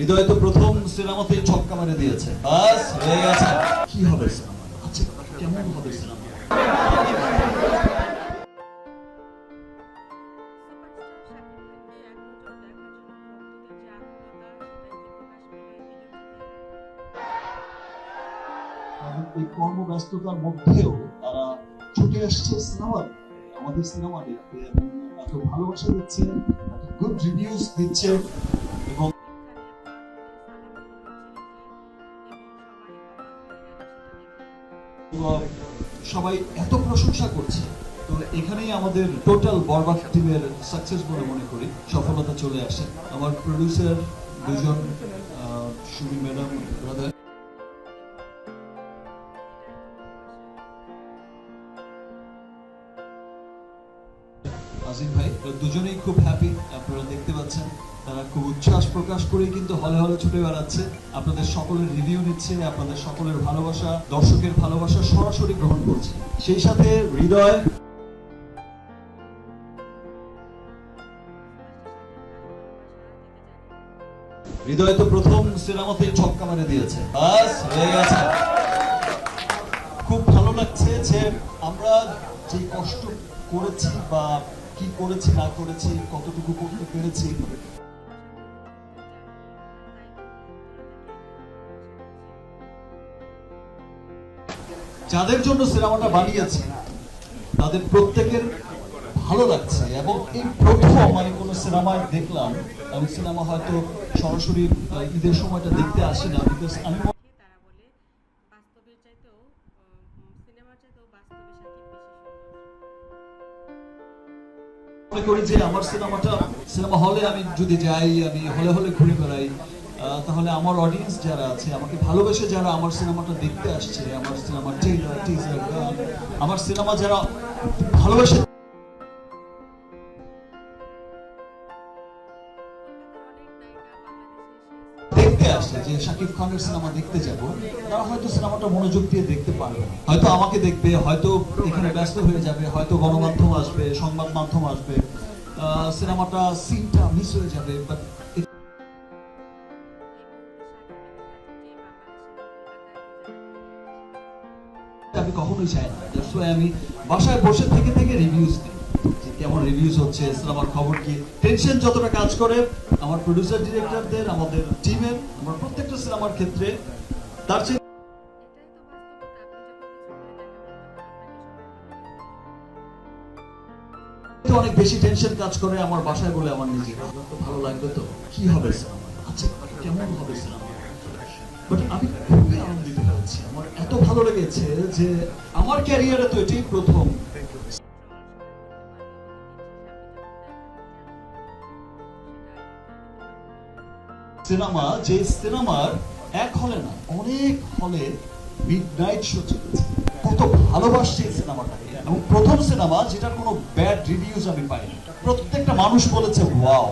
হৃদয় তো প্রথম সিনেমাতেই ছক্কা মেরে দিয়েছে। বাস, হয়ে গেছে। কি হবে আচ্ছা কেমন হবে এই কর্মব্যস্ততার মধ্যেও তারা ছুটে আসছে সিনেমা আমাদের সিনেমা দেখতে এত ভালোবাসা দিচ্ছে এত গুড রিভিউজ দিচ্ছে সবাই এত প্রশংসা করছে। তো এখানেই আমাদের টোটাল বরবাদ টিমের সাকসেস বলে মনে করি। সফলতা চলে আসে। আমার প্রডিউসার দুজন সুমি ম্যাডাম ব্রাদার আজিম ভাই দুজনেই খুব হ্যাপি আপনারা দেখতে পাচ্ছেন, তারা খুব উচ্ছ্বাস প্রকাশ করে কিন্তু হলে হলে ছুটে বেড়াচ্ছে। আপনাদের সকলের রিভিউ নিচ্ছে, আপনাদের সকলের ভালোবাসা, দর্শকের ভালোবাসা সরাসরি গ্রহণ করছে। সেই সাথে হৃদয় হৃদয় তো প্রথম সিনেমাতেই ছক্কা মেরে দিয়েছে। বাস, হয়ে গেছে। করেছি বা কি করেছি, না করেছি, কতটুকু করতে পেরেছি? যাদের জন্য সিনেমাটা বানিয়েছি, তাদের প্রত্যেকের ভালো লাগছে এবং এই প্রথম আমি কোনো সিনেমায় দেখলাম, আমি সিনেমা হয়তো সরাসরি ঈদের সময়টা দেখতে আসি না বিকজ আমি মনে করি যে আমার সিনেমাটা, সিনেমা হলে আমি যদি যাই, আমি হলে হলে ঘুরে বেড়াই তাহলে আমার অডিয়েন্স যারা আছে, আমাকে ভালোবেসে যারা আমার সিনেমাটা দেখতে আসছে, আমার সিনেমা ট্রেলার টিজার গান, আমার সিনেমা যারা ভালোবেসে দেখতে আসে যে শাকিব খানের সিনেমা দেখতে যাব, তারা হয়তো সিনেমাটা মনোযোগ দিয়ে দেখতে পারবে। হয়তো আমাকে দেখবে, হয়তো এখানে ব্যস্ত হয়ে যাবে, হয়তো গণমাধ্যম আসবে, সংবাদ মাধ্যম আসবে সিনেমাটা সিনটা মিস হয়ে যাবে বাট আমি কখনোই চাই না আমি বাসায় বসে থেকে থেকে রিভিউজ দিই কেমন রিভিউজ হচ্ছে সিনেমার খবর কি? টেনশন যতটা কাজ করে, আমার প্রডিউসার ডিরেক্টরদের আমাদের টিমের আমার প্রত্যেকটা সিনেমার ক্ষেত্রে, তার চেয়ে অনেক বেশি টেনশন কাজ করে আমার বাসায় বলে আমার নিজে ভালো লাগবে তো? কি হবে আচ্ছা কেমন হবে বাট আমি খুবই আনন্দিত হয়েছি। আমার এত ভালো লেগেছে যে আমার ক্যারিয়ারে তো এটাই প্রথম। সিনেমা, যে সিনেমার এক হলে না, অনেক হলে মিড শো চলেছে কত ভালোবাসছে এই সিনেমাটাকে। এবং প্রথম সিনেমা, যেটার কোনো ব্যাড রিভিউজ আমি পাইনি। প্রত্যেকটা মানুষ বলেছে ওয়াও